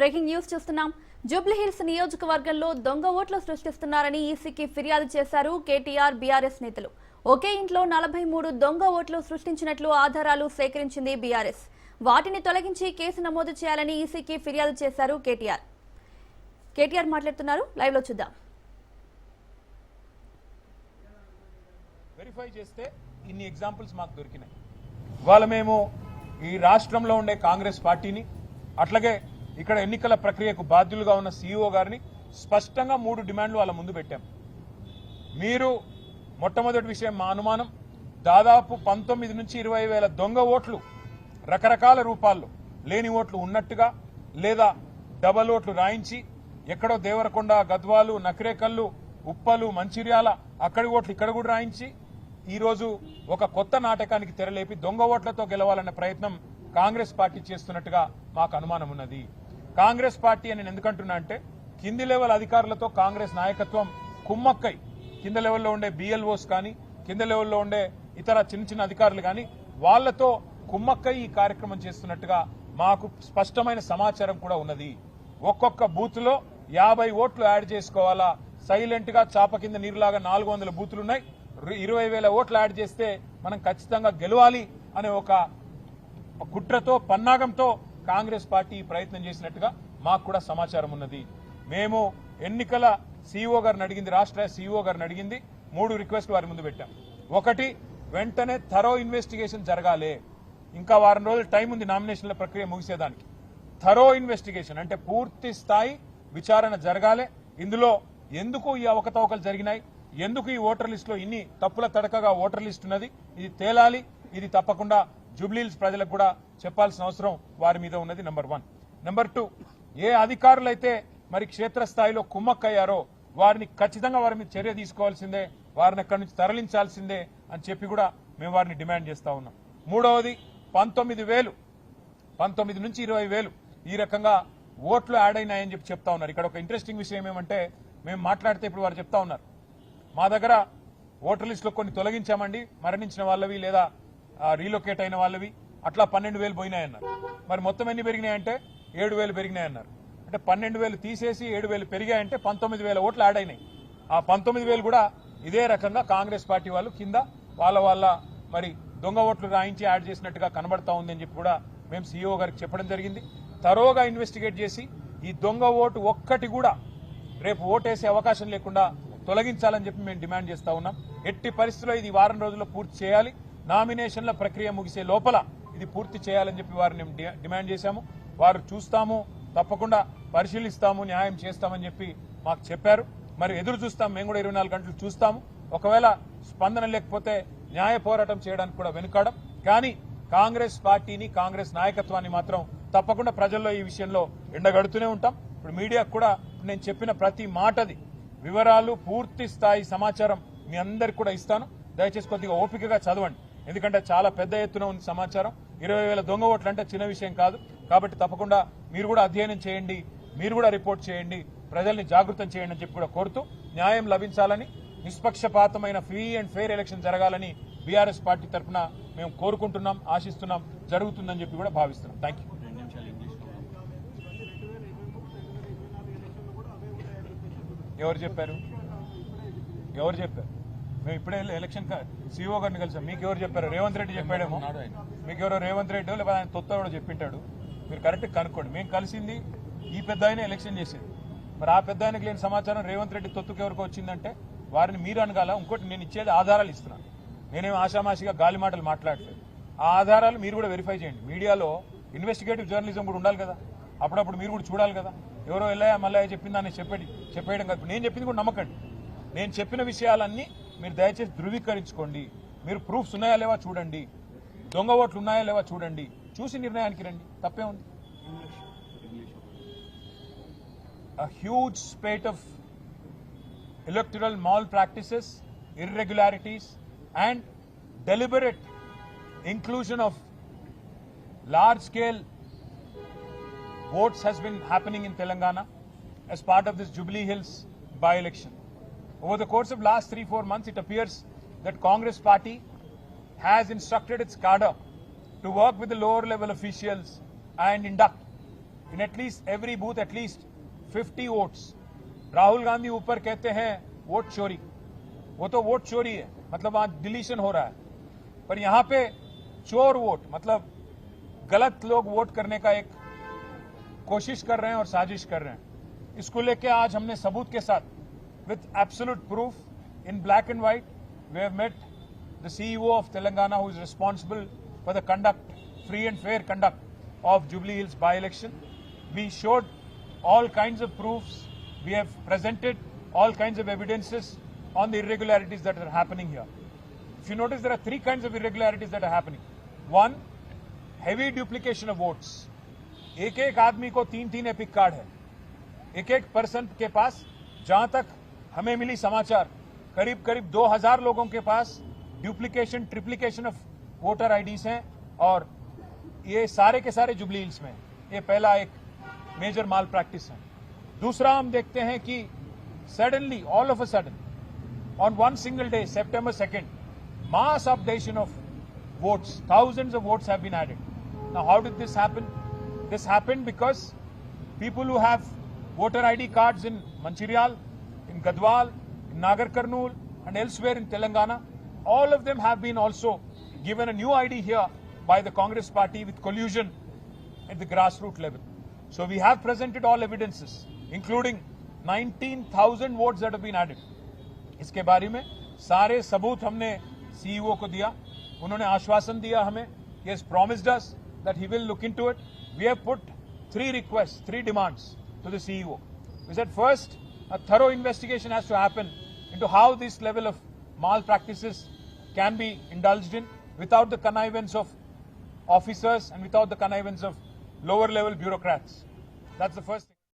Breaking news చూస్తున్నాం. జూబ్లీహిల్స్ నియోజకవర్గంలో దొంగ ఓట్లు సృష్టిస్తున్నారని ఈసీకి ఫిర్యాదు చేశారు కేటీఆర్ బీఆర్ఎస్ నేతలు. ఒకే ఇంట్లో నలభై మూడు దొంగ ఓట్లు సృష్టించినట్లు ఆధారాలు సేకరించింది బీఆర్ఎస్. వాటిని తొలగించి కేసు నమోదు చేయాలని ఈసీకి ఫిర్యాదు చేశారు కేటీఆర్. కేటీఆర్ మాట్లాడుతున్నారు. లైవ్లో చూద్దాం. వెరిఫై చేస్తే ఇన్ని ఎగ్జాంపుల్స్ మాకు దొరికినాయి. ఇవాళ మేము ఈ రాష్ట్రంలో ఉండే కాంగ్రెస్ పార్టీని అట్లాగే ఇక్కడ ఎన్నికల ప్రక్రియకు బాధ్యులుగా ఉన్న సీఈఓ గారిని స్పష్టంగా మూడు డిమాండ్లు వాళ్ళ ముందు పెట్టాం. మీరు మొట్టమొదటి విషయం మా అనుమానం. దాదాపు పంతొమ్మిది నుంచి ఇరవై వేల దొంగ ఓట్లు రకరకాల రూపాల్లో లేని ఓట్లు ఉన్నట్టుగా లేదా డబల్ ఓట్లు రాయించి ఎక్కడో దేవరకొండ గద్వాలు నకిరేకల్లు ఉప్పలు మంచిర్యాల అక్కడి ఓట్లు ఇక్కడ కూడా రాయించి ఈరోజు ఒక కొత్త నాటకానికి తెరలేపి దొంగ ఓట్లతో గెలవాలనే ప్రయత్నం కాంగ్రెస్ పార్టీ చేస్తున్నట్టుగా మాకు అనుమానం ఉన్నది. కాంగ్రెస్ పార్టీ అని నేను ఎందుకంటున్నా అంటే కింది లెవెల్ అధికారులతో కాంగ్రెస్ నాయకత్వం కుమ్మక్కై. కింద లెవెల్లో ఉండే బిఎల్ఓస్ కానీ కింద లెవెల్లో ఉండే ఇతర చిన్న చిన్న అధికారులు కానీ వాళ్ళతో కుమ్మక్కై ఈ కార్యక్రమం చేస్తున్నట్టుగా మాకు స్పష్టమైన సమాచారం కూడా ఉన్నది. ఒక్కొక్క బూత్లో యాభై ఓట్లు యాడ్ చేసుకోవాలా? సైలెంట్గా చాప కింద నీరులాగా నాలుగు వందల బూతులు ఉన్నాయి. ఇరవై వేల ఓట్లు యాడ్ చేస్తే మనం ఖచ్చితంగా గెలవాలి అనే ఒక కుట్రతో పన్నాగంతో కాంగ్రెస్ పార్టీ ప్రయత్నం చేసినట్టుగా మాకు కూడా సమాచారం ఉన్నది. మేము ఎన్నికల సీఈఓ గారిని అడిగింది రాష్ట్ర సీఈఓ గారిని అడిగింది మూడు రిక్వెస్ట్ వారి ముందు పెట్టాం. ఒకటి వెంటనే థరో ఇన్వెస్టిగేషన్ జరగాలి. ఇంకా వారం రోజులు టైం ఉంది నామినేషన్ల ప్రక్రియ ముగిసేదానికి. థరో ఇన్వెస్టిగేషన్ అంటే పూర్తి స్థాయి విచారణ జరగాలి. ఇందులో ఎందుకు ఈ అవకతవకలు జరిగినాయి? ఎందుకు ఈ ఓటర్ లిస్టులో ఇన్ని తప్పుల తడకగా ఓటర్ లిస్ట్ ఉన్నది? ఇది తేలాలి ఇది తప్పకుండా జూబ్లీహిల్స్ ప్రజలకు కూడా చెప్పాల్సిన అవసరం వారి మీద ఉన్నది నెంబర్ వన్ నెంబర్ టూ ఏ అధికారులైతే మరి క్షేత్రస్థాయిలో కుమ్మక్కయ్యారో వారిని ఖచ్చితంగా వారి మీద చర్య తీసుకోవాల్సిందే వారిని అక్కడి నుంచి తరలించాల్సిందే అని చెప్పి కూడా మేము వారిని డిమాండ్ చేస్తా ఉన్నాం. మూడవది పంతొమ్మిది వేలు పంతొమ్మిది నుంచి ఇరవై వేలు ఈ రకంగా ఓట్లు యాడ్ అయినాయని చెప్పి చెప్తా ఉన్నారు. ఇక్కడ ఒక ఇంట్రెస్టింగ్ విషయం ఏమంటే మేము మాట్లాడితే ఇప్పుడు వారు చెప్తా ఉన్నారు. మా దగ్గర ఓటర్ లిస్టులో కొన్ని తొలగించామండి మరణించిన వాళ్ళవి లేదా రీలొకేట్ అయిన వాళ్ళవి. అట్లా పన్నెండు వేలు పోయినాయన్నారు. మరి మొత్తం ఎన్ని పెరిగినాయంటే? ఏడు వేలు పెరిగినాయన్నారు. అంటే పన్నెండు వేలు తీసేసి ఏడు వేలు పెరిగాయంటే పంతొమ్మిది వేల ఓట్లు యాడ్ అయినాయి. ఆ పంతొమ్మిది వేలు కూడా ఇదే రకంగా కాంగ్రెస్ పార్టీ వాళ్ళు కింద వాళ్ళ వాళ్ళ మరి దొంగ ఓట్లు రాయించి యాడ్ చేసినట్టుగా కనబడతా ఉందని చెప్పి కూడా మేము సీఈఓ గారికి చెప్పడం జరిగింది. తరోగా ఇన్వెస్టిగేట్ చేసి ఈ దొంగ ఓటు ఒక్కటి కూడా రేపు ఓటేసే అవకాశం లేకుండా తొలగించాలని చెప్పి మేము డిమాండ్ చేస్తా ఉన్నాం. ఎట్టి పరిస్థితుల్లో ఇది వారం రోజుల్లో పూర్తి చేయాలి. నామినేషన్ల ప్రక్రియ ముగిసే లోపల ఇది పూర్తి చేయాలని చెప్పి వారిని డి- డిమాండ్ చేశాము. వారు చూస్తాము తప్పకుండా పరిశీలిస్తాము న్యాయం చేస్తామని చెప్పి మాకు చెప్పారు. మరి ఎదురు చూస్తాం మేము కూడా ఇరవై నాలుగు గంటలు చూస్తాము. ఒకవేళ స్పందన లేకపోతే న్యాయ పోరాటం చేయడానికి కూడా వెనుకాడం. కానీ కాంగ్రెస్ పార్టీని కాంగ్రెస్ నాయకత్వాన్ని మాత్రం తప్పకుండా ప్రజల్లో ఈ విషయంలో ఎండగడుతూనే ఉంటాం. ఇప్పుడు మీడియాకు కూడా నేను చెప్పిన ప్రతి మాటది వివరాలు పూర్తి స్థాయి సమాచారం మీ అందరికి కూడా ఇస్తాను. దయచేసి కొద్దిగా ఓపికగా చదవండి. ఎందుకంటే చాలా పెద్ద ఎత్తున ఉంది సమాచారం. ఇరవై వేల దొంగ ఓట్లు అంటే చిన్న విషయం కాదు. కాబట్టి తప్పకుండా మీరు కూడా అధ్యయనం చేయండి మీరు కూడా రిపోర్ట్ చేయండి ప్రజల్ని జాగృతం చేయండి అని చెప్పి కూడా కోరుతూ న్యాయం లభించాలని నిష్పక్షపాతమైన ఫ్రీ అండ్ ఫెయిర్ ఎలక్షన్ జరగాలని బీఆర్ఎస్ పార్టీ తరఫున మేము కోరుకుంటున్నాం ఆశిస్తున్నాం జరుగుతుందని చెప్పి కూడా భావిస్తున్నాం. థ్యాంక్ యూ ఎవరు చెప్పారు? ఎవరు చెప్పారు? మేము ఇప్పుడే ఎలక్షన్ సీఓ గారిని కలిసాం. మీకు ఎవరు చెప్పారు? రేవంత్ రెడ్డి చెప్పాడేమో. మీకు ఎవరో రేవంత్ రెడ్డి లేకపోతే ఆయన తొత్త కూడా చెప్పింటాడు. మీరు కరెక్ట్ కనుక్కోండి. మేము కలిసింది ఈ పెద్ద ఆయన ఎలక్షన్ చేసేది. మరి ఆ పెద్ద ఆయనకు లేని సమాచారం రేవంత్ రెడ్డి తొత్తుకు ఎవరికి వచ్చిందంటే వారిని మీరు అనగాల ఇంకోటి నేను ఇచ్చేది ఆధారాలు ఇస్తున్నాను నేనేం ఆషామాషిగా గాలి మాటలు మాట్లాడలేదు. ఆ ఆధారాలు మీరు కూడా వెరిఫై చేయండి. మీడియాలో ఇన్వెస్టిగేటివ్ జర్నలిజం కూడా ఉండాలి కదా. అప్పుడప్పుడు మీరు కూడా చూడాలి కదా. ఎవరో వెళ్ళాయా మళ్ళీ చెప్పిందని చెప్పేది చెప్పేయడం కాదు. నేను చెప్పింది కూడా నమ్మకండి. నేను చెప్పిన విషయాలన్నీ మీరు దయచేసి ధృవీకరించుకోండి. మీరు ప్రూఫ్స్ ఉన్నాయా లేవా చూడండి. దొంగ ఓట్లు ఉన్నాయా లేవా చూడండి. చూసి నిర్ణయానికి రండి. తప్పే ఉంది. Huge spate of electoral malpractices irregularities and deliberate inclusion of large scale votes has been happening in Telangana as part of this jubilee hills by election Over the course of last three, four months, it appears that Congress party has instructed its cadre to work with the lower level officials and induct in at least every booth at least 50 votes. Rahul Gandhi ऊपर कहते हैं vote चोरी वो तो vote चोरी है मतलब वहाँ डिलीशन हो रहा है पर यहाँ पे चोर वोट मतलब गलत लोग वोट करने का एक कोशिश कर रहे हैं और साजिश कर रहे हैं इसको लेके आज हमने सबूत के साथ With absolute proof in black and white we have met the CEO of Telangana who is responsible for the conduct, free and fair conduct of Jubilee Hills by-election. We showed all kinds of proofs. We have presented all kinds of evidences on the irregularities that are happening here. If you notice, there are three kinds of irregularities that are happening. One, heavy duplication of votes. एक एक आदमी को तीन तीन epic card है एक एक person के पास जहां तक हमें मिली समाचार। करीब करीब 2000 लोगों के पास duplication triplication of voter IDs हैं और ये सारे के सारे जुबली हिल्स में ये पहला एक मेजर माल प्रैक्टिस है। दूसरा हम देखते हैं कि suddenly all of a sudden on one single day September second mass updation of votes thousand of votes have been added Now, how did this happen? This happened because people who have voter ID cards in Manchurial, in Gadwal, in Nagar Karnool, and elsewhere in Telangana, all of them have been also given a new ID here by the Congress party with collusion at the grassroots level. So we have presented all evidences, including 19,000 votes that have been added. इसके बारे में सारे सबूत हमने CEO को दिया उन्होंने आश्वासन दिया हमें he has promised us that he will look into it we have put three requests three demands to the ceo we said first a thorough investigation has to happen into how this level of malpractices can be indulged in without the connivance of officers and without the connivance of lower level bureaucrats. That's the first